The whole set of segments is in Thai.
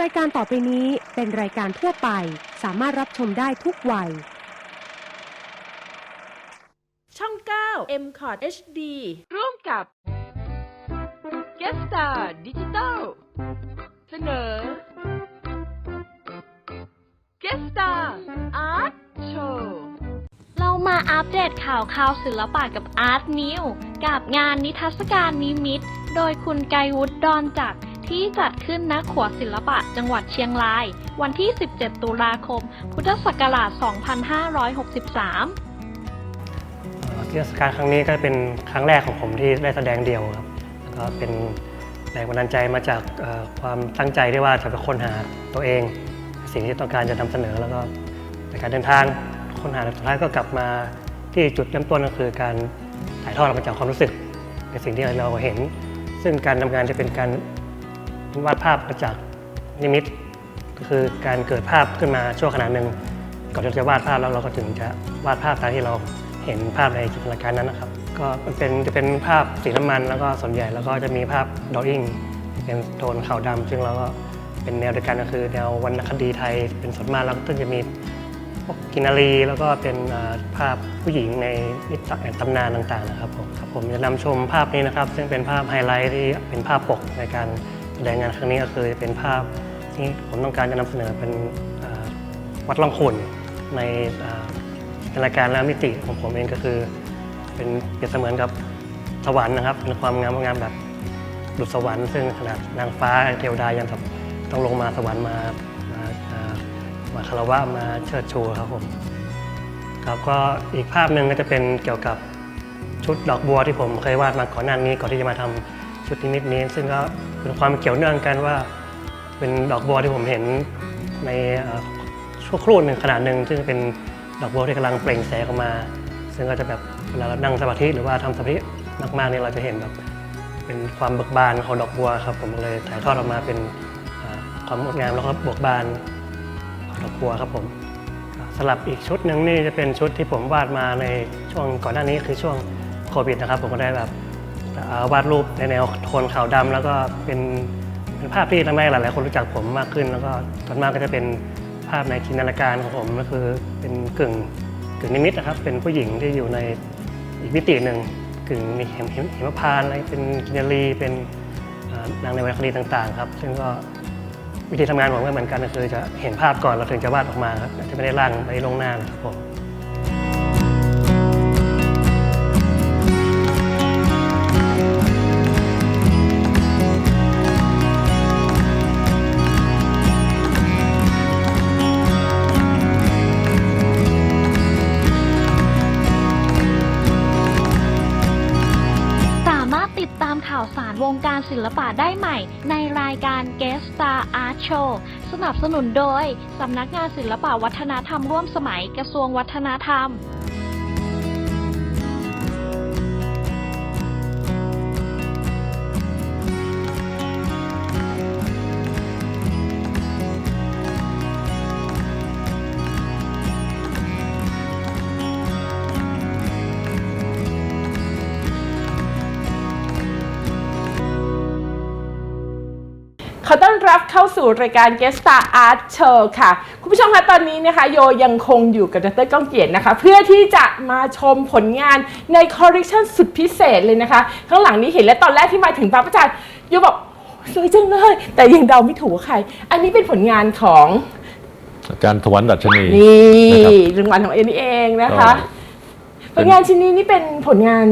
รายการต่อไปนี้เป็นรายการทั่วไป สามารถรับชมได้ทุกวัย ช่อง 9 m c o t HD ร่วมกับ g u e s t a r Digital เสนอ g u e s t a r Art Show เรามาอัปเดตข่าวข่าวศิลปะกับ Art New กับงานนิทรรศการนิมิต โดยคุณไกรวุฒิดอนจักร ที่จัดขึ้นณขวศิลปะจังหวัดเชียงราย วันที่ 17 ตุลาคม พุทธศักราช 2563เทศกาลครั้งนี้ก็เป็นครั้งแรกของผมที่ได้แสดงเดี่ยวครับแล้วก็เป็นแรงบันดาลใจมาจากความตั้งใจที่ว่าจะไปค้นหาตัวเอง สิ่งที่ต้องการจะนำเสนอแล้วก็ในการเดินทางค้นหาสุดท้ายก็กลับมาที่จุดเริ่มต้นก็คือการถ่ายทอดออกมาจากความรู้สึกในสิ่งที่เราเห็น ซึ่งการทำงานจะเป็นการ วาดภาพมาจากนิมิต ก็คือการเกิดภาพขึ้นมาชั่วขณะหนึ่งก่อนที่จะวาดภาพแล้วเราก็ถึงจะวาดภาพตามที่เราเห็นภาพในจินตนาการนั้นนะครับ ก็มันเป็นจะเป็นภาพสีน้ำมันแล้วก็ส่วนใหญ่แล้วก็จะมีภาพดออิ่งเป็นโทนขาวดำซึ่งเราก็เป็นแนวเดียวกันก็คือแนววรรณคดีไทยเป็นส่วนมากแล้วก็จะมีพวกกินารี แล้วก็เป็นภาพผู้หญิงในนิทานตำนานต่างๆนะครับผมครับผมจะนำชมภาพนี้นะครับ ซึ่งเป็นภาพไฮไลท์ที่เป็นภาพปกในการ แสดงงานครั้งนี้ก็คือเป็นภาพที่ผมต้องการจะนำเสนอเป็นวัดล่องขุนในเอ่อจินตนาการและมิติของผมเองก็คือ เป็นเปรียบเสมือนกับสวรรค์นะครับเป็นความงามงามแบบดุจสวรรค์ซึ่งขนาดนางฟ้าเทวดายังต้องลงมาสวรรค์มามาคารวะมาเชิดชูครับผมครับก็อีกภาพหนึ่งก็จะเป็นเกี่ยวกับชุดดอกบัวที่ผมเคยวาดมาก่อนหน้านี้ก่อนที่จะมาทำ ชุดนิมิตนี้ซึ่งก็เป็นความเกี่ยวเนื่องกันว่า เป็นดอกบัวที่ผมเห็นในชั่วครู่หนึ่งขนาดหนึ่งซึ่งเป็นดอกบัวที่กำลังเปล่งแสงออกมา ซึ่งก็จะแบบเวลาเรานั่งสมาธิหรือว่าทำสมาธิมากๆเนี่ยเราจะเห็นแบบเป็นความเบิกบานของดอกบัวครับผมเลยถ่ายทอดออกมาเป็นความงดงามแล้วก็เบิกบานของดอกบัวครับผมสลับอีกชุดหนึ่งนี่จะเป็นชุดที่ผมวาดมาในช่วงก่อนหน้านี้คือช่วงโควิดนะครับผมก็ได้แบบ วาดรูปในแนวโทนขาวดำแล้วก็เป็นเป็นภาพที่ทำให้หลายๆคนรู้จักผมมากขึ้น แล้วก็ส่วนมากก็จะเป็นภาพในจินตนาการของผมก็คือเป็นกึ่งกึ่งนิมิตนะครับ เป็นผู้หญิงที่อยู่ในอีกมิติหนึ่งกึ่งมีเห็นเห็นเห็นพานต์อะไรเป็นกินนารีเป็นอ่านางในวรรณคดีต่างๆครับ ซึ่งก็วิธีทำงานผมก็เหมือนกันก็คือจะเห็นภาพก่อนเราถึงจะวาดออกมาครับจะไม่ได้ร่างไปลงหน้านะครับผม ศิลปะได้ใหม่ ในรายการ Guest Star Art Show สนับสนุนโดย สำนักงานศิลปะวัฒนธรรมร่วมสมัยกระทรวงวัฒนธรรม เข้าสู่รายการ g u e s t a r Art Show ค่ะ คุณผู้ชมคะตอนนี้นะคะโยยังคงอยู่กับดรก้องเกียรตินะคะ เพื่อที่จะมาชมผลงานในคอลเลคชันสุดพิเศษเลยนะคะ ข้างหลังนี้เห็นแล้วตอนแรกที่มาถึงพระประจันทร์โยบอกสวยจังเลย แต่ยังเดาไม่ถูกว่าใคร อันนี้เป็นผลงานของอาจารย์ถวันดัชนีนี่นะครับรางวัลของเอ็นนี่เองนะก็คะผเป็นลงานชิ้นนี้นี่เป็นผลงาน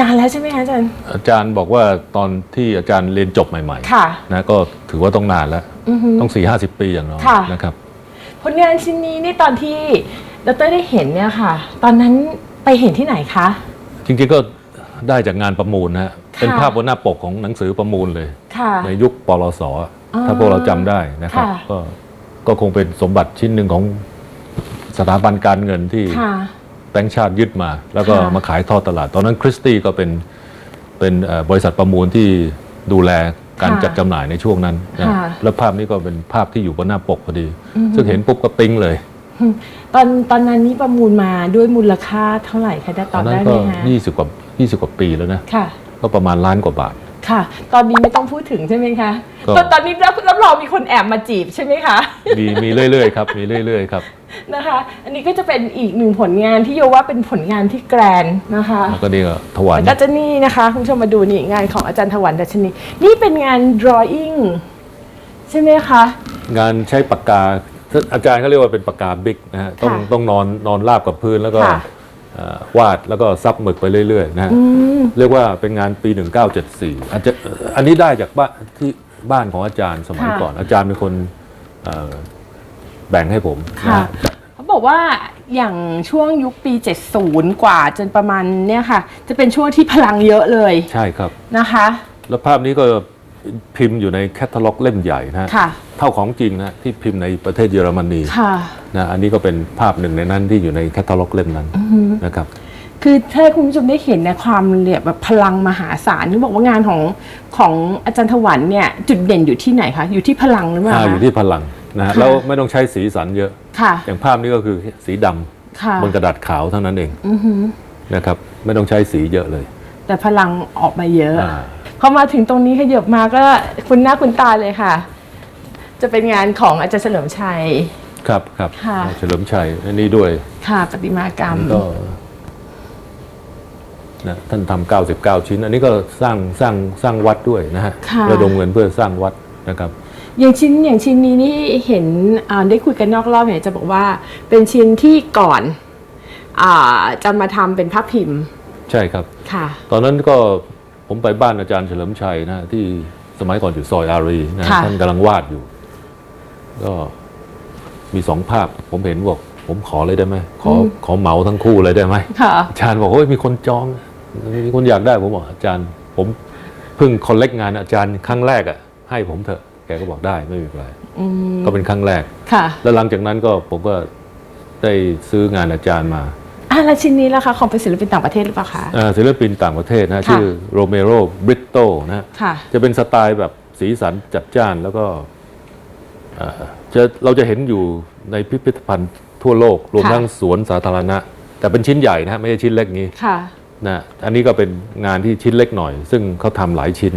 นานแล้วใช่ไหมคะอาจารย์ อาจารย์บอกว่าตอนที่อาจารย์เรียนจบใหม่ค่ะๆนะก็ ถือว่าต้องนานแล้ว อือฮึ ต้องสี่ห้าสิบปีอย่างน้อยค่ะ นะครับ ผลงานชิ้นนี้นี่ตอนที่ดรได้เห็นเนี่ยค่ะ ตอนนั้นไปเห็นที่ไหนคะ จริงๆก็ได้จากงานประมูลนะฮะเป็นค่ะภาพบนหน้าปกของหนังสือประมูลเลย ค่ะ ในยุคปลสอ่าถ้าพวกเราจำได้นะครับ ค่ะ ก็ก็คงเป็นสมบัติชิ้นหนึ่งของสถาบันการเงินที่ค่ะ แบงก์ชาติยึดมา แล้วก็ค่ะ มาขายทอดตลาด ตอนนั้นคริสตี้ก็เป็นเป็นเอ่อบริษัทประมูลที่ดูแล การค่ะจัดจำหน่ายในช่วงนั้นนะค่ะแล้วภาพนี้ก็เป็นภาพที่อยู่บนหน้าปกพอดีอือฮึซึ่งเห็นปุ๊บก็ปิ๊งเลย ตอนตอนนั้นนี่ประมูลมาด้วยมูลค่าเท่าไหร่คะได้ตตออนนได้นั้นไหมก็คะ20กว่า20กว่าปีแล้วนะค่ะก็ประมาณล้านกว่าบาท ค่ะ ตอนนี้ไม่ต้องพูดถึงใช่ไหมคะก็ ตอนตอนนี้รับรับรองมีคนแอบมาจีบใช่ไหมคะ มีมีเรื่อยๆครับมีเรื่อยๆครับนะคะ อันนี้ก็จะเป็นอีกหนึ่งผลงานที่โยว่าเป็นผลงานที่แกรนด์นะคะแล้วก็นี่ก็ถวายแล้วก็จะนี่นะคะคุณผู้ชมมาดูนี่งานของอาจารย์ถวันดัชนี นี่เป็นงาน drawing ใช่ไหมคะ งานใช้ปากกาอาจารย์เขาเรียกว่าเป็นปากกาบิ๊กนะฮะต้องค่ะต้องนอนนอนราบกับพื้นแล้วก็ค่ะเอ่อ วาดแล้วก็ซับหมึกไปเรื่อยๆนะฮะเรียกว่าเป็นงานปี 1974อาจจะอันนี้ได้จากบ้านที่บ้านของอาจารย์สมัยก่อน อาจารย์เป็นคนเอ่อแบ่งให้ผมนะค่ะฮะเขาบอกว่าอย่างช่วงยุคปี 70 กว่าจนประมาณเนี่ยค่ะ จะเป็นช่วงที่พลังเยอะเลย ใช่ครับนะคะ แล้วภาพนี้ก็ พิมพ์อยู่ในแคตตาล็อกเล่มใหญ่นะฮะค่ะเท่าของจริงนะที่พิมพ์ในประเทศเยอรมนีค่ะนะอันนี้ก็เป็นภาพหนึ่งในนั้นที่อยู่ในแคตตาล็อกเล่มนั้นนะครับคือถ้าคุณผู้ชมได้เห็นเนยความเนี่ยแบบพลังมหาศาลที่บอกว่างานของของอาจารย์ถวันเนี่ยจุดเด่นอยู่ที่ไหนคะอยู่ที่พลังหรือเปล่าอ่าคะอยู่ที่พลังนะฮะค่ะแล้วไม่ต้องใช้สีสันเยอะค่ะอย่างภาพนี้ก็คือสีดำค่ะบนกระดาษขาวเท่านั้นเองอือหือนะครับไม่ต้องใช้สีเยอะเลย แต่พลังออกมาเยอะอ่าพ อมาถึงตรงนี้ขยับมาก็คุณหน้าคุณตาเลยค่ะ จะเป็นงานของอาจารย์เฉลิมชัย ครับครับค่ะ เฉลิมชัยอันนี้ด้วยค่ะประติมากรรม ก็นะท่านทำ99 ชิ้น อันนี้ก็สร้างสร้างสร้างวัดด้วยนะฮะค่ะ ระดมเงินเพื่อสร้างวัดนะครับ อย่างชิ้นอย่างชิ้นนี้นี่เห็นอ่าได้คุยกันนอกรอบเนี่ยจะบอกว่า เป็นชิ้นที่ก่อนอาจะมาทำเป็นภาพพิมพ์ใช่ครับ ค่ะ ตอนนั้นก็ ผมไปบ้านอาจารย์เฉลิมชัยนะที่สมัยก่อนอยู่ซอยอารีนะค่ะท่านกำลังวาดอยู่ ก็มีสองภาพ ผมเห็นบอกผมขอเลยได้ไหมขอขอเหมาทั้งคู่เลยได้ไหมค่ะอาจารย์บอกเฮ้ยมีคนจองมีคนอยากได้ผมบอกอาจารย์ ผมเพิ่งคอลเลกงานอาจารย์ครั้งแรกอะ ให้ผมเถอะแกก็บอกได้ไม่มีปัญหาอืมก็เป็นครั้งแรกค่ะแล้วหลังจากนั้นก็ผมก็ได้ซื้องานอาจารย์มา อะแล้วชิ้นนี้ล่ะคะของเป็นศิลปินต่างประเทศหรือเปล่าคะ อ่าศิลปินต่างประเทศนะค่ะ ชื่อโรเมโรบริตโตนะ ค่ะ จะเป็นสไตล์แบบสีสันจัดจ้านแล้วก็เอ่อจะเราจะเห็นอยู่ในพิพิธภัณฑ์ทั่วโลก รวมค่ะ ทั้งสวนสาธารณะ แต่เป็นชิ้นใหญ่นะฮะไม่ใช่ชิ้นเล็กนี้ค่ะนะอันนี้ก็เป็นงานที่ชิ้นเล็กหน่อย ซึ่งเขาทำหลายชิ้น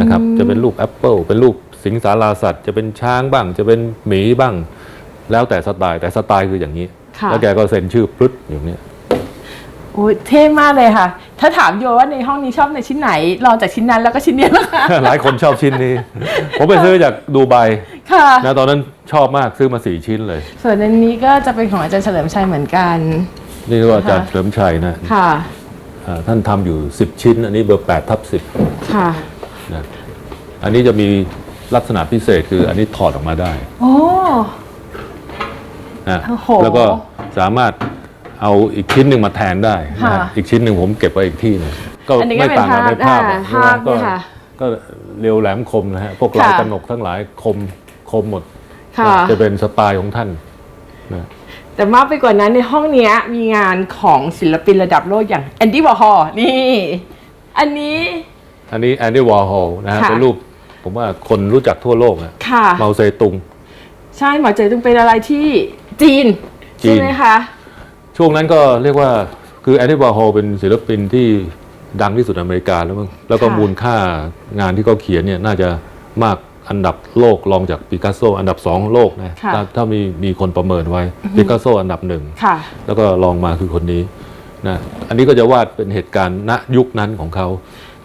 นะครับ จะเป็นรูปแอปเปิลเป็นรูปสิงสาราสัตว์ จะเป็นช้างบ้าง จะเป็นหมีบ้าง แล้วแต่สไตล์แต่สไตล์คืออย่างนี้ค่ะ แล้วแกก็เซ็นชื่อพรึดอย่างเนี้ยโอ้ยเท่มากเลยค่ะ ถ้าถามโยว่าในห้องนี้ชอบในชิ้นไหนลองจากชิ้นนั้นแล้วก็ชิ้นนี้แล้วค่ะ หลายคนชอบชิ้นนี้ ผมไปซื้อจากดูไบค่ะนะตอนนั้นชอบมากซื้อมาสี่ชิ้นเลย ส่วนอันนี้ก็จะเป็นของอาจารย์เฉลิมชัยเหมือนกัน นี่ก็อาจารย์ค่ะเฉลิมชัยนะค่ะอ่าท่านทำอยู่10ชิ้น อันนี้เบอร์8ทับค่ะ10นะอันนี้จะมีลักษณะพิเศษคืออันนี้ถอดออกมาได้โอ้ นะโอ้โหแล้วก็สามารถเอาอีกชิ้นหนึ่งมาแทนได้นะค่ะอีกชิ้นหนึ่งผมเก็บไว้อีกที่หนึงก็อันนี้ก็ไม่ต่างกันในเป็นภาภาพพอะอ่าใช่ไหมภาพก็เนี่ยค่ะก็เรียวแหลมคมนะฮะพวกลายค่ะกระหนกทั้งหลายคมคมหมด ค่ะ จะเป็นสไตล์ของท่านนะ แต่มากไปกว่านั้นในห้องเนี้ยมีงานของศิลปินระดับโลกอย่างแอนดี้วอร์ฮอลนี่ อันนี้ อันนี้แอนดี้วอร์ฮอลนะฮะค่ะเป็นรูปผมว่าคนรู้จักทั่วโลกนะค่ะ เมาเซตุง ใช่หมอเจอจึงเป็นอะไรที่ จีนจีน ใช่ไหมคะช่วงนั้นก็เรียกว่าคือแอนดี้วอร์ฮอลเป็นศิลปินที่ดังที่สุดในอเมริกาแล้วมั้งแล้วก็ค่ะมูลค่างานที่เขาเขียนเนี่ยน่าจะมากอันดับโลกรองจากปิกัสโซ อันดับสองของโลกนะค่ะ ถ้าถ้ามีมีคนประเมินไว้ปิกัสโซอันดับหนึ่ง ค่ะ แล้วก็รองมาคือคนนี้นะอันนี้ก็จะวาดเป็นเหตุการณ์ณยุคนั้นของเขา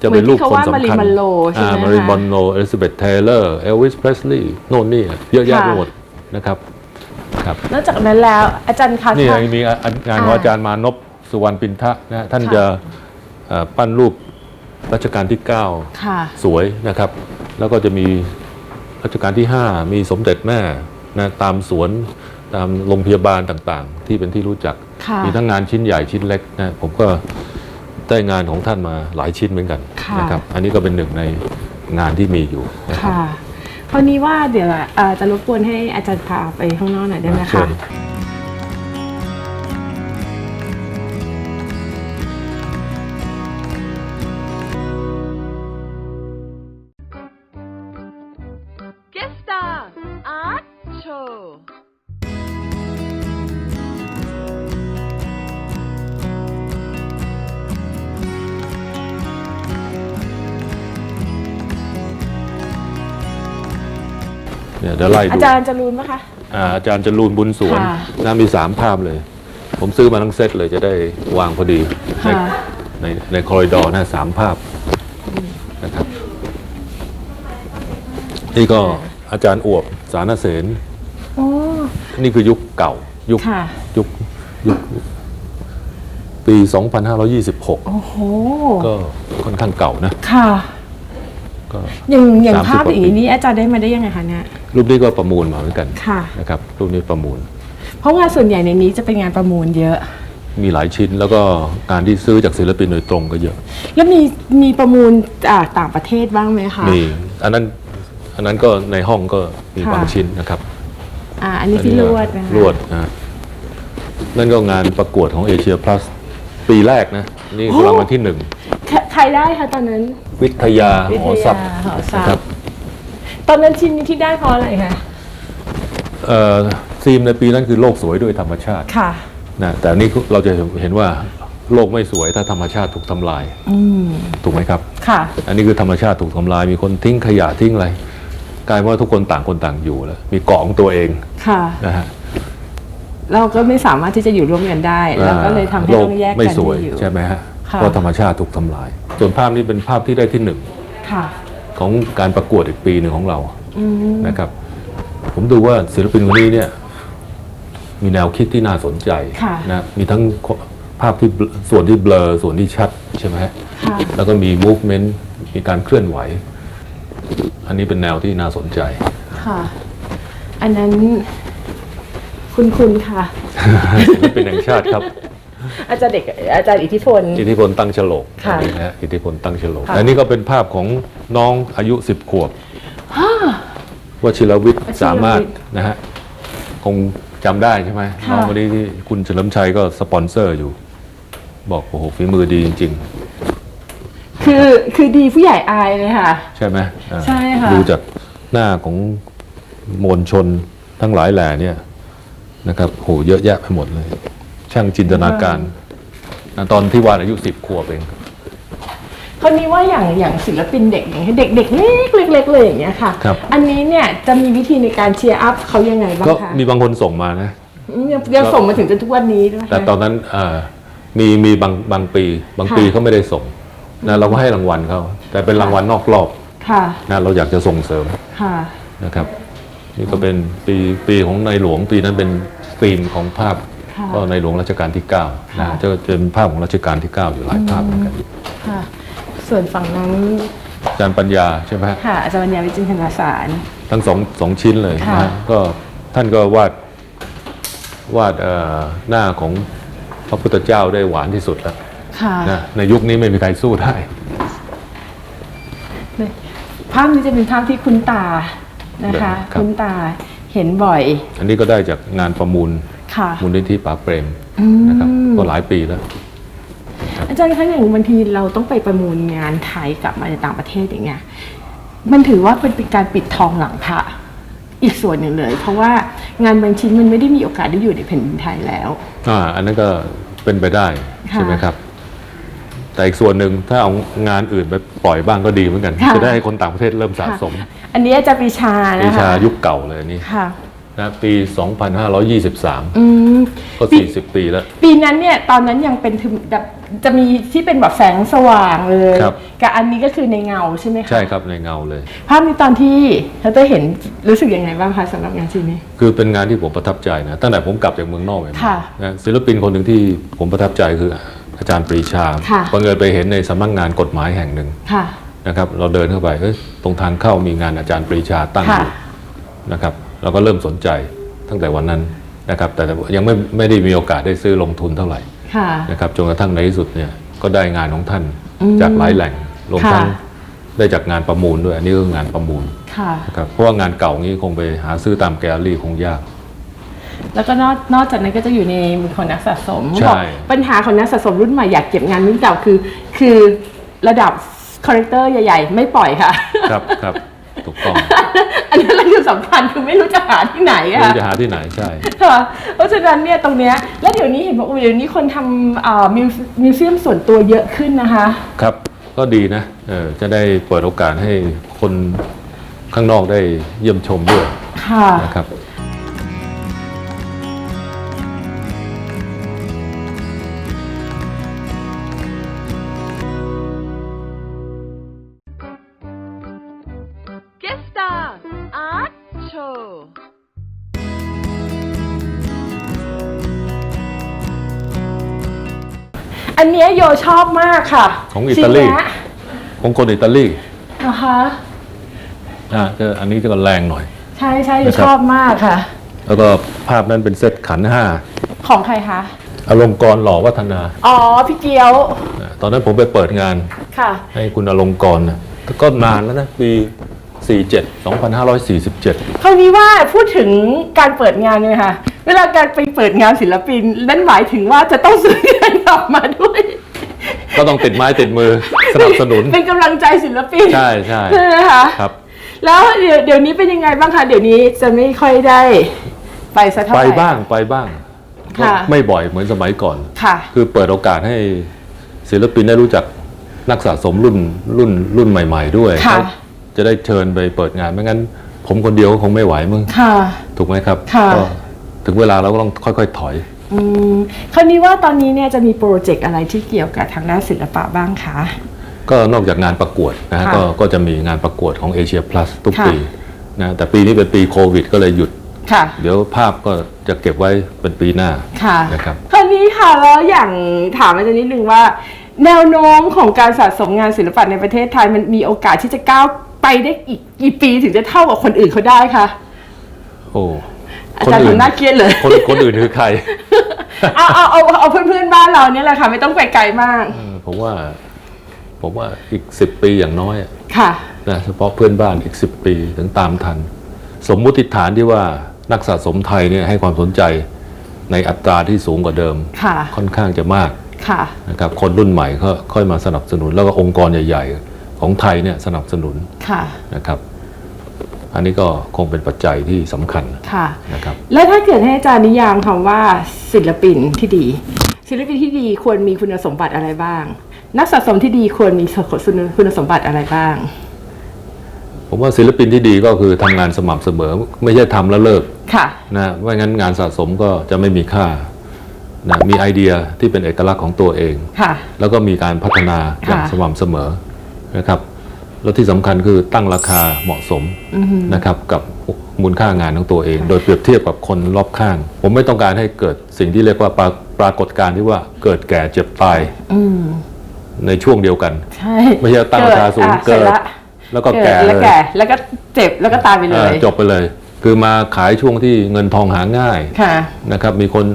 จะเป็นรูปคนสำคัญเหมือนที่เขาวาด Marilyn Monroe ใช่ไหมมาริคะบอนโนเอลิซาเบธเทเลอร์เอลวิสเพรสลีย์โน่นนี่เยอะแยะไปค่ะหมดนะครับ ครับนอกจากนั้นแล้วอาจารย์คะนี่ถ้ายังมีอันงานของอ่าอาจารย์มานพสุวรรณปินทะนะฮะท่านค่ะจะเอ่อปั้นรูปรัชกาลที่ค่ะ9สวยนะครับ แล้วก็จะมีรัชกาลที่ 5 มีสมเด็จแม่นะตามสวนตามโรงพยาบาลต่างๆ ที่เป็นที่รู้จักค่ะมีทั้งงานชิ้นใหญ่ชิ้นเล็กนะผมก็ได้งานของท่านมาหลายชิ้นเหมือนกันค่ะนะครับ อันนี้ก็เป็นหนึ่งในงานที่มีอยู่นะครับ คราวนี้ว่าเดี๋ยวเอ่อจะรบกวนให้อาจารย์พาไปข้างนอกหน่อยได้ไหมเชิคะ ญ เนี่ยเดี๋ยวไล่ดูอาจารย์จะรู้ไหมคะ อ่าอาจารย์จรูนบุญสวนค่ะ น่ามีสามภาพเลย ผมซื้อมาทั้งเซตเลยจะได้วางพอดีในค่ะ ในในคอริดอร์นะสามภาพนะครับ นี่ก็อาจารย์อวบสารเสนโอ้ นี่คือยุคเก่ายุคค่ะ ยุคยุคปี 2526 โอ้โห ก็ค่อนข้างเก่านะ ค่ะ ก็ อย่างอย่าง30ภาพกว่าอย่างปีนี้อาจารย์ได้มาได้ยังไงคะเนี่ยรูปนี้ก็ประมูลมาเหมือนกันค่ะนะครับรูปนี้ประมูล เพราะงานส่วนใหญ่ในนี้จะเป็นงานประมูลเยอะ มีหลายชิ้นแล้วก็การที่ซื้อจากศิลปินโดยตรงก็เยอะ แล้วมีมีประมูลจากต่างประเทศบ้างไหมคะมีอันนั้นอันนั้นก็ในห้องก็มีค่ะบางชิ้นนะครับอ่าอันนี้ที่ลวดนะคะลวดนะนั่นก็งานประกวดของเอเชียพลัสปีแรกนะ นี่รางวัลที่หนึ่ง ใครใครได้คะตอนนั้น วิทยาวิหทอยาทรัพย์หอทรัพย์นะครับตอนนั้นชิ้นนี้ที่ได้เพราะอะไรคะเอ่อธีมในปีนั้นคือโลกสวยด้วยธรรมชาติค่ะ นะแต่อันนี้เราจะเห็นว่าโลกไม่สวยถ้าธรรมชาติถูกทำลายอืมถูกไหมครับ ค่ะ อันนี้คือธรรมชาติถูกทำลายมีคนทิ้งขยะทิ้งอะไรกลายเป็นว่าทุกคนต่างคนต่างอยู่แล้วมีเกาะของตัวเองค่ะ นะฮะเราก็ไม่สามารถที่จะอยู่ร่วมกันได้แล้วก็เลยทำให้โลต้องแยกไม่กันสวยอยู่ ใช่ไหมฮะค่ะ เพราะธรรมชาติถูกทำลาย ส่วนภาพนี้เป็นภาพที่ได้ที่หนึ่งค่ะของการประกวดอีกปีหนึ่งของเราอืมนะครับ ผมดูว่าศิลปินคนนี้เนี่ย มีแนวคิดที่น่าสนใจค่ะนะมีทั้งภาพที่เบลอส่วนที่เบลอส่วนที่ชัดใช่ไหมฮะค่ะแล้วก็มี movement มีการเคลื่อนไหว อันนี้เป็นแนวที่น่าสนใจค่ะ อันนั้นคุณคุณค่ะศิลปินแห่งชาติครับ อาจารย์เด็กอาจารย์อิทธิพล อิทธิพลตั้งฉลกค่ะอันนี้นะฮะอิทธิพลตั้งฉลกค่ะ อันนี้ก็เป็นภาพของน้องอายุสิบขวบวชิรวิทย์วชิรวิทย์สามารถนะฮะคงจำได้ใช่ไหมค่ะ น้องคนนี้ที่คุณเฉลิมชัยก็สปอนเซอร์อยู่ บอกโอ้โหฝีมือดีจริง คือคือดีผู้ใหญ่อายเลยค่ะ ๆ ใช่ไหมอ่าใช่ค่ะ ดูจากหน้าของมวลชนทั้งหลายแหล่เนี่ยนะครับโหเยอะแยะไปหมดเลย ช่างจินตนาการนะตอนที่วาดอายุสิบขวบเอง คนนี้ว่าอย่างอย่างศิลปินเด็กอย่างเด็กเด็กเล็กเล็กเล็กเลยอย่างเงี้ยค่ะ ครับ อันนี้เนี่ยจะมีวิธีในการเชียร์อัพเขายังไงบ้างก็คะมีบางคนส่งมานะ อืมยังยังส่งมาถึงจนทุกวันนี้ด้วยแต่ตอนนั้นเอ่อมีมีบางบางปี บางปีเขาไม่ได้ส่งนะเราก็ให้รางวัลเขาแต่เป็นรางวัลนอกรอบค่ะนะเราอยากจะส่งเสริมค่ะนะครับ นี่ก็เป็นปีปีของในหลวงปีนั้นเป็นธีมของภาพค่ะ ก็ในหลวงรัชกาลที่9นะค่ะจะเป็นภาพของรัชกาลที่ 9 อยู่หลายภาพเหมือนกันค่ะส่วนฝั่งนั้นอาจารย์ปัญญาใช่ไหมฮะค่ะอาจารย์ปัญญาวิจิตรนาสารทั้งสองสองชิ้นเลยนะค่ะฮะก็ท่านก็วาดวาดเอ่อหน้าของพระพุทธเจ้าได้หวานที่สุดแล้วค่ะนะในยุคนี้ไม่มีใครสู้ได้ ภาพนี้จะเป็นภาพที่คุ้นตานะคะครับคุ้นตาเห็นบ่อย อันนี้ก็ได้จากงานประมูลค่ะ มูลนิธิป่าเปรมอืมนะครับก็หลายปีแล้ว อาจารย์คะอย่างบางทีเราต้องไปประมูลงานไทยกลับมาจากต่างประเทศอย่างเงี้ยมันถือว่าเป็นการปิดทองหลังพระอีกส่วนหนึ่งเลย เพราะว่างานบางชิ้นมันไม่ได้มีโอกาสได้อยู่ในแผ่นดินไทยแล้วอ่าอันนั้นก็เป็นไปได้ค่ะใช่ไหมครับ แต่อีกส่วนหนึ่งถ้าเอางานอื่นไปปล่อยบ้างก็ดีเหมือนกันค่ะจะได้ให้คนต่างประเทศเริ่มสะสมค่ะอันนี้อาจารย์ปรีชาปีนะคะชายุคเก่าเลยอันนี้ค่ะ นะปี 2523อืมก็ปี40 ปีแล้ว ปีนั้นเนี่ยตอนนั้นยังเป็นทึมแบบจะมีที่เป็นแบบแสงสว่างเลยครับ กับอันนี้ก็คือในเงาใช่ไหมคะใช่ครับในเงาเลย ภาพนี้ตอนที่เราจะเห็นรู้สึกยังไงบ้างคะสำหรับงานชิ้นนี้ คือเป็นงานที่ผมประทับใจนะตั้งแต่ผมกลับจากเมืองนอกใหม่ค่ะๆนะศิลปินคนหนึ่งที่ผมประทับใจคืออาจารย์ปรีชาค่ะ บังเอิญไปเห็นในสำนักงานกฎหมายแห่งหนึ่งค่ะ นะครับ เราเดินเข้าไปเอ้ยตรงทางเข้ามีงานอาจารย์ปรีชาตั้งอค่ะ ยู่นะครับ เราก็เริ่มสนใจตั้งแต่วันนั้นนะครับ แต่ยังไม่ไม่ได้มีโอกาสได้ซื้อลงทุนเท่าไหร่ค่ะนะครับจนกระทั่งในที่สุดเนี่ยก็ได้งานของท่านอืมจากหลายแหล่งรวมค่ะทั้งได้จากงานประมูลด้วยอันนี้ก็งานประมูลค่ะนะครับเพราะว่างานเก่านี้คงไปหาซื้อตามแกลเลอรี่คงยาก แล้วก็นอกนอกจากนั้นก็จะอยู่ในมือของนักสะสมใช่บอกปัญหาของนักสะสมรุ่นใหม่อยากเก็บงานรุ่นเก่าคือ คือระดับคาแรคเตอร์ใหญ่ ๆ ไม่ปล่อยค่ะ ครับครับ ถูกต้อง อันนี้แหละคือสำคัญคือไม่รู้จะหาที่ไหนไม่อะรู้จะหาที่ไหนใช่ค่ะเพราะฉะนั้นเนี่ยตรงเนี้ยแล้วเดี๋ยวนี้เห็นบอกว่าเดี๋ยวนี้คนทำอ่ามิวมิวเซียมส่วนตัวเยอะขึ้นนะคะ ครับก็ดีนะเออจะได้เปิดโอกาสให้คนข้างนอกได้เยี่ยมชมด้วยค่ะนะครับ อันเนี้ยโยชอบมากค่ะของอิตาลี ชิ้นเนี้ยของคนอิตาลีนะคะอ่าก็อันนี้ก็แรงหน่อย ใช่ใช่โยนะครับ ชอบมากค่ะ แล้วก็ภาพนั้นเป็นเซตขันห้าของใครคะอารมณ์กรหล่อวัฒนาอ๋อ พี่เกียวอ่าตอนนั้นผมไปเปิดงานค่ะ ให้คุณอารมณ์กรนะก็นานแล้วนะปี 47 2547 คราวนี้ว่าพูดถึงการเปิดงานเนี่ยค่ะ เวลาการไปเปิดงานศิลปินนั่นหมายถึงว่าจะต้องซื้อเงินกลับมาด้วย ก็ต้องติดไม้ติดมือสนับสนุน เป็นกำลังใจศิลปินใช่ใช่ใช่ไหมคะครับ แล้วเดี๋ยวเดี๋ยวนี้เป็นยังไงบ้างคะเดี๋ยวนี้จะไม่ค่อยได้ไปสักเท่าไปไหร่ บ้างไปบ้างค่ะก็ไม่บ่อยเหมือนสมัยก่อน ค่ะ คือเปิดโอกาสให้ศิลปินได้รู้จักนักสะสมรุ่นรุ่นรุ่นใหม่ ๆ ด้วยค่ะเขาจะได้เชิญไปเปิดงานไม่งั้น ผมคนเดียวก็คงไม่ไหวมึงค่ะ ถูกไหมครับค่ะ ก็ ถึงเวลาเราก็ต้องค่อยๆ ถอย อืมคราวนี้ว่าตอนนี้เนี่ยจะมีโปรเจกต์อะไรที่เกี่ยวกับทางด้านศิลปะบ้างคะ ก็นอกจากงานประกวดนะฮะค่ะก็ก็จะมีงานประกวดของเอเชีย Plus ทุกค่ะ ปีนะแต่ปีนี้เป็นปีโควิด ก็เลยหยุด ค่ะ เดี๋ยวภาพก็จะเก็บไว้เป็นปีหน้า ค่ะนะครับ คราวนี้ค่ะแล้วอย่างถามอาจารย์นิดนึงว่า แนวโน้มของการสะสมงานศิลปะในประเทศไทยมันมีโอกาสที่จะก้าวไปได้อีกกี่ปีถึงจะเท่ากับคนอื่นเขาได้คะ โอ้ อาจารย์ทำหน้าเครียดเลย คนคนอื่นคือใคร เอาเอาเอาเอาเพื่อนๆบ้านเราเนี่ยแหละค่ะ ไม่ต้องไปไกลมาก เออผมว่า ผมว่าอีกสิบปีอย่างน้อยอะค่ะ นะเฉพาะเพื่อนบ้านอีกสิบปีถึงตามทัน สมมุติฐานที่ว่านักสะสมไทยเนี่ยให้ความสนใจในอัตราที่สูงกว่าเดิม ค่ะ ค่อนข้างจะมาก ค่ะ นะครับคนรุ่นใหม่ก็ค่อยมาสนับสนุนแล้วก็องค์กรใหญ่ ๆ ของไทยเนี่ยสนับสนุนค่ะ นะครับ อันนี้ก็คงเป็นปัจจัยที่สำคัญค่ะนะครับแล้วถ้าเกิดให้อาจารย์นิยามคำว่าศิลปินที่ดี ศิลปินที่ดีควรมีคุณสมบัติอะไรบ้าง นักสะสมที่ดีควรมีคุณสมบัติอะไรบ้าง ผมว่าศิลปินที่ดีก็คือทำงานสม่ำเสมอ ไม่ใช่ทำแล้วเลิกค่ะนะไม่งั้นงานสะสมก็จะไม่มีค่านะมีไอเดียที่เป็นเอกลักษณ์ของตัวเองค่ะแล้วก็มีการพัฒนาอย่างค่ะสม่ำเสมอนะครับ แล้วที่สำคัญคือตั้งราคาเหมาะสมนะครับกับมูลค่างานของตัวเอง โดยเปรียบเทียบกับคนรอบข้าง ผมไม่ต้องการให้เกิดสิ่งที่เรียกว่าปราปรากฏการณ์ที่ว่าเกิดแก่เจ็บตายอืมในช่วงเดียวกันใช่ไม่ใช่ตั้งราคาสูงอะเกิสร็ดจละแล้วก็เกิแก่ดแล้วเลยแก่แล้วก็เจ็บแล้วก็ตายไปเลเอยอจบไปเลย คือมาขายช่วงที่เงินทองหาง่ายค่ะนะครับมีคน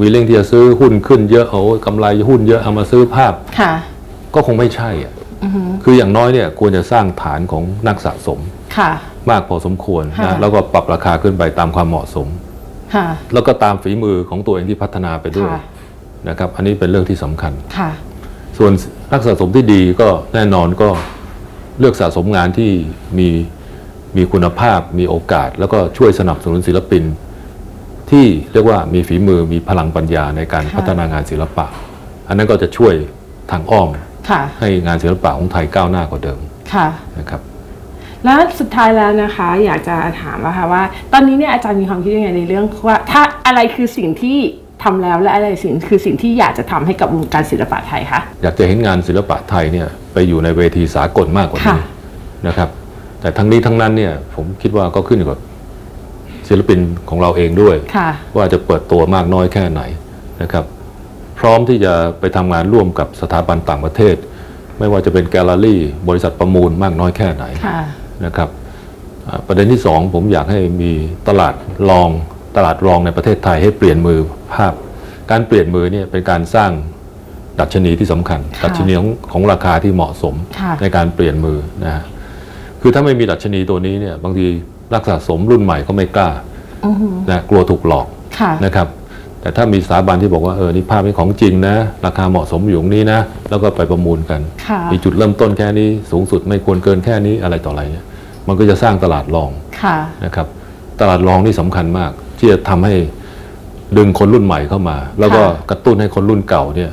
วิลลิ่งที่จะซื้อหุ้นขึ้นเยอะโอ้ยกำไรหุ้นเยอะเอามาซื้อภาพค่ะก็คงไม่ใช่อะ คืออย่างน้อยเนี่ยควรจะสร้างฐานของนักสะสมค่ะมากพอสมควรค่ะนะแล้วก็ปรับราคาขึ้นไปตามความเหมาะสมค่ะแล้วก็ตามฝีมือของตัวเองที่พัฒนาไปด้วยค่ะนะครับ อันนี้เป็นเรื่องที่สำคัญค่ะ ส่วนนักสะสมที่ดีก็แน่นอนก็เลือกสะสมงานที่มีมีคุณภาพมีโอกาส แล้วก็ช่วยสนับสนุนศิลปิน ที่เรียกว่ามีฝีมือมีพลังปัญญาในการค่ะพัฒนางานศิลปะ อันนั้นก็จะช่วยทางอ้อม ค่ะ ให้งานศิลปะของไทยก้าวหน้ากว่าเดิมค่ะนะครับแล้วสุดท้ายแล้วนะคะ อยากจะถามว่าค่ะว่า ตอนนี้เนี่ยอาจารย์มีความคิดยังไงในเรื่องว่าถ้าอะไรคือสิ่งที่ทำแล้วและอะไรสิ่งคือสิ่งที่อยากจะทำให้กับวงการศิลปะไทยคะอยากจะเห็นงานศิลปะไทยเนี่ยไปอยู่ในเวทีสากลมากกว่านี้ค่ะนะครับ แต่ทั้งนี้ทั้งนั้นเนี่ยผมคิดว่าก็ขึ้นอยู่กับศิลปินของเราเองด้วยค่ะว่าจะเปิดตัวมากน้อยแค่ไหนนะครับ พร้อมที่จะไปทำงานร่วมกับสถาบันต่างประเทศ ไม่ว่าจะเป็นแกลเลอรี่ บริษัทประมูลมากน้อยแค่ไหนค่ะนะครับอ่าประเด็นที่สองผมอยากให้มีตลาดรองตลาดรองในประเทศไทยให้เปลี่ยนมือภาพ การเปลี่ยนมือเนี่ยเป็นการสร้างดัชนีที่สำคัญค่ะดัชนีของของราคาที่เหมาะสมค่ะในการเปลี่ยนมือนะฮะคือถ้าไม่มีดัชนีตัวนี้เนี่ยบางทีนักสะสมรุ่นใหม่ก็ไม่กล้าอือหือนะกลัวถูกหลอกค่ะนะครับ แต่ถ้ามีสถาบันที่บอกว่าเออนี่ภาพนี้ของจริงนะ ราคาเหมาะสมอยู่ตรงนี้นะ แล้วก็ไปประมูลกันค่ะมีจุดเริ่มต้นแค่นี้สูงสุดไม่ควรเกินแค่นี้อะไรต่ออะไรเนี่ยมันก็จะสร้างตลาดรองค่ะนะครับตลาดรองนี่สำคัญมาก ที่จะทำให้ดึงคนรุ่นใหม่เข้ามา แล้วก็ค่ะกระตุ้นให้คนรุ่นเก่าเนี่ย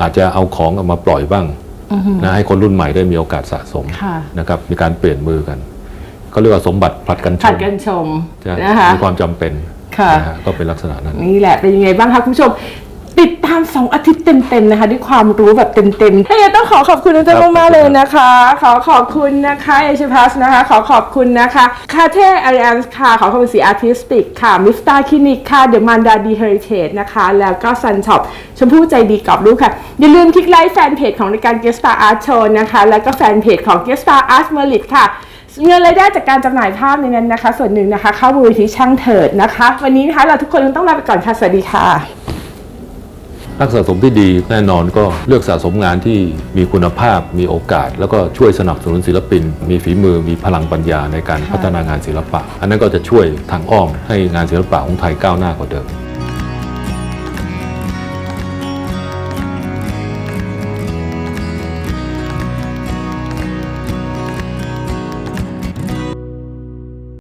อาจจะเอาของออกมาปล่อยบ้างอือหือนะให้คนรุ่นใหม่ได้มีโอกาสสะสมค่ะนะครับมีการเปลี่ยนมือกันเขาเรียกว่าสมบัติผลัดกันชผัดมกันชมใช่นะคะมีความจำเป็น ค่ะนะฮะก็เป็นลักษณะนั้น นี่แหละเป็นยังไงบ้างคะคุณผู้ชม ติดตาม 2 อาทิตย์เต็มๆนะคะ ด้วยความรู้แบบเต็มๆถ้าอย่างนั้นต้องขอขอบคุณอาจารย์ครับมากๆเลยนะคะ ขอขอบคุณนะคะเอชพัสนะคะ ขอขอบคุณนะคะคาเท่อาริอันส์ค่ะ ขอขอบคุณสีอาร์ติสติกค่ะมิสตาคลินิกค่ะเดอะมันดาดีเฮอริเทจนะคะ แล้วก็ซันช็อปชมพู่ใจดีกรอบรูปค่ะ อย่าลืมคลิกไลค์แฟนเพจของรายการ g e s t a r Art Show นะคะ แล้วก็แฟนเพจของ g e s t a r Art Merit ค่ะ เงินรายได้จากการจำหน่ายภาพในนั้นนะคะ ส่วนหนึ่งนะคะ เข้ามูลนิธิช่างเถิดนะคะ วันนี้นะคะเราทุกคนต้องลาไปก่อนค่ะ สวัสดีค่ะ นักสะสมที่ดีแน่นอนก็เลือกสะสมงานที่มีคุณภาพมีโอกาส แล้วก็ช่วยสนับสนุนศิลปิน มีฝีมือมีพลังปัญญาในการพัฒนางานศิลปะ อันนั้นก็จะช่วยทางอ้อมให้งานศิลปะของไทยก้าวหน้ากว่าเดิม